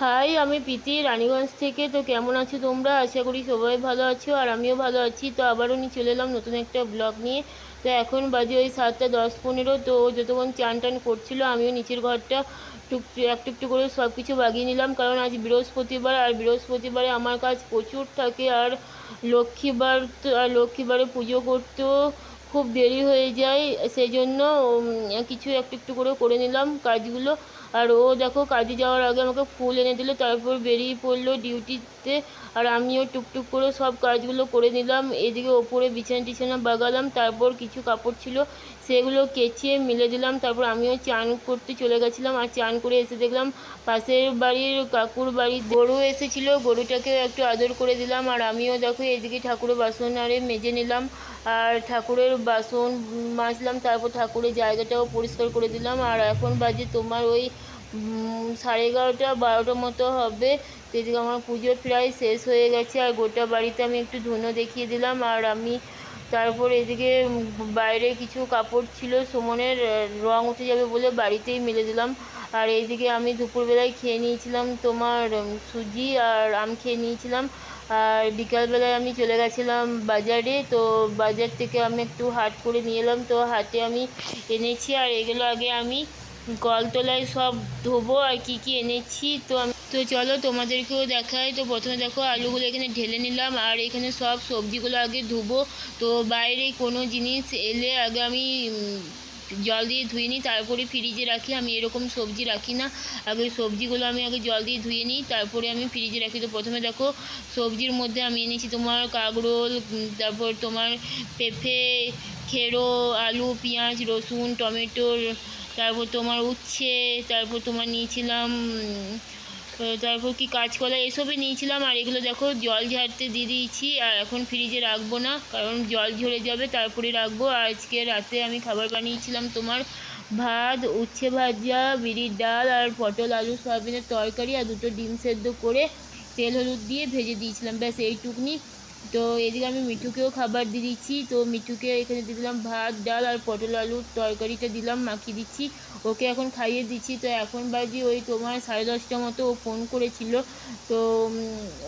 High, আমি প্রীতি রানীগঞ্জ থেকে। তো কেমন আছো তোমরা? আশা করি সবাই ভালো আছো আর আমিও ভালো আছি। তো আবারও নিয়ে চলে এলাম নতুন একটা ব্লগ নিয়ে। তো এখন বাজে ওই সাতটা দশ পনেরো। তো যতক্ষণ চান টান করছিল, আমিও নিচের ঘরটা টুক একটু একটু করে সব কিছু বাগিয়ে নিলাম। কারণ আজ বৃহস্পতিবার, আর বৃহস্পতিবারে আমার কাজ প্রচুর থাকে। আর লক্ষ্মীবার তো, আর লক্ষ্মীবারে পুজো করতেও খুব দেরি হয়ে যায়। সেই জন্য কিছু একটু একটু করে করে নিলাম কাজগুলো। আর ও দেখো কাজে যাওয়ার আগে আমাকে ফুল এনে দিল, তারপর বেরিয়ে পড়ল ডিউটিতে। আর আমিও টুকটুক করে সব কাজগুলো করে নিলাম। এদিকে ওপরে বিছানা টিছানা বাগালাম, তারপর কিছু কাপড় ছিল সেগুলো কেচে মিলে দিলাম। তারপর আমিও চান করতে চলে গেছিলাম। আর চান করে এসে দেখলাম পাশের বাড়ির কাকুর বাড়ির গরু এসেছিল। গরুটাকে একটু আদর করে দিলাম। আর আমিও দেখো এদিকে ঠাকুরের বাসন আরে মেজে নিলাম। আর ঠাকুরের বাসন মাজলাম, তারপর ঠাকুরের জায়গাটাও পরিষ্কার করে দিলাম। আর এখন বাজে তোমার ওই সাড়ে এগারোটা বারোটার মতো হবে। তো এদিকে আমার পুজো প্রায় শেষ হয়ে গেছে আর গোটা বাড়িতে আমি একটু ধুনো দেখিয়ে দিলাম। আর আমি তারপর এদিকে বাইরে কিছু কাপড় ছিল, সুমনের রং উঠে যাবে বলে বাড়িতেই মেলে দিলাম। আর এইদিকে আমি দুপুরবেলায় খেয়ে নিয়েছিলাম তোমার সুজি আর আম খেয়ে নিয়েছিলাম। আর বিকালবেলায় আমি চলে গেছিলাম বাজারে। তো বাজার থেকে আমি একটু হাট করে নিয়ে এলাম। তো হাটে আমি এনেছি আর এগুলো আগে আমি কলতলায় সব ধোবো আর কি কি এনেছি। তো তো চলো তোমাদেরকেও দেখাই। তো প্রথমে দেখো আলুগুলো এখানে ঢেলে নিলাম আর এখানে সব সবজিগুলো আগে ধুবো। তো বাইরে কোনো জিনিস এলে আগে আমি জল দিয়ে ধুয়ে নিই। তারপরে ফ্রিজে রাখি। আমি এরকম সবজি রাখি না। আগে সবজিগুলো আমি আগে জল দিয়ে ধুয়ে নিই। তারপরে আমি ফ্রিজে রাখি। তো প্রথমে দেখো সবজির মধ্যে আমি এনেছি তোমার কাগরোল তারপর তোমার পেঁপে, খেরো, আলু, পেঁয়াজ, রসুন টমেটোর তারপর তোমার উচ্ছে, তারপর তোমার নিয়েছিলাম তারপর কি কাঁচকলা, এসবই নিয়েছিলাম। আর এগুলো দেখো, জল ঝাড়তে দিয়ে দিয়েছি, আর এখন ফ্রিজে রাখব না, কারণ জল ঝরে যাবে, তারপরে রাখব। আজকে রাতে আমি খাবার বানিয়েছিলাম তোমার ভাত, উচ্ছে ভাজা, বিড়ির ডাল, আর পটল, আলু, সয়াবিনের তরকারি, আর দুটো ডিম সেদ্ধ করে তেল, হলুদ দিয়ে ভেজে দিয়েছিলাম। ব্যাস, এইটুকুনি। তো এদিকে আমি মিঠুকেও খাবার দিয়ে দিচ্ছি। তো মিঠুকে এখানে দিয়ে দিলাম ভাত, ডাল আর পটল আলুর তরকারিটা দিলাম, মাখিয়ে দিচ্ছি। ওকে এখন খাইয়ে দিচ্ছি। তো এখন বাজি ওই তোমার সাড়ে দশটা মতো, ও ফোন করেছিল। তো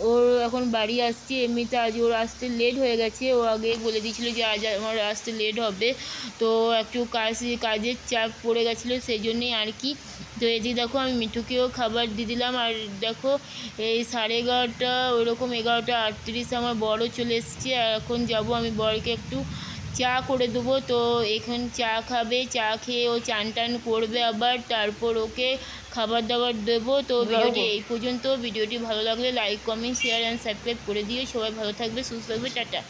ওর এখন বাড়ি আসছে। এমনিতে আজ ওর আসতে লেট হয়ে গেছে। ও আগে বলে দিয়েছিল যে আজ আমার আসতে লেট হবে। তো একটু কাজ, কাজের চাপ পড়ে গেছিল, সেই জন্যেই আর কি তো এদিকে দেখো আমি মিঠুকেও খাবার দিয়ে দিলাম। আর দেখো এই সাড়ে এগারোটা ওইরকম এগারোটা আটত্রিশ আমার বড় চলে এসছে। আর এখন যাব আমি বরকে একটু চা করে দেবো। তো এখন চা খাবে চা খেয়ে ও চান টান করবে আবার। তারপর ওকে খাবার দাবার দেবো। তো ভিডিওটি এই পর্যন্ত। ভিডিওটি ভালো লাগলে like comment share and subscribe করে দিও। সবাই ভালো থাকবে সুস্থ থাকবে। টাটা।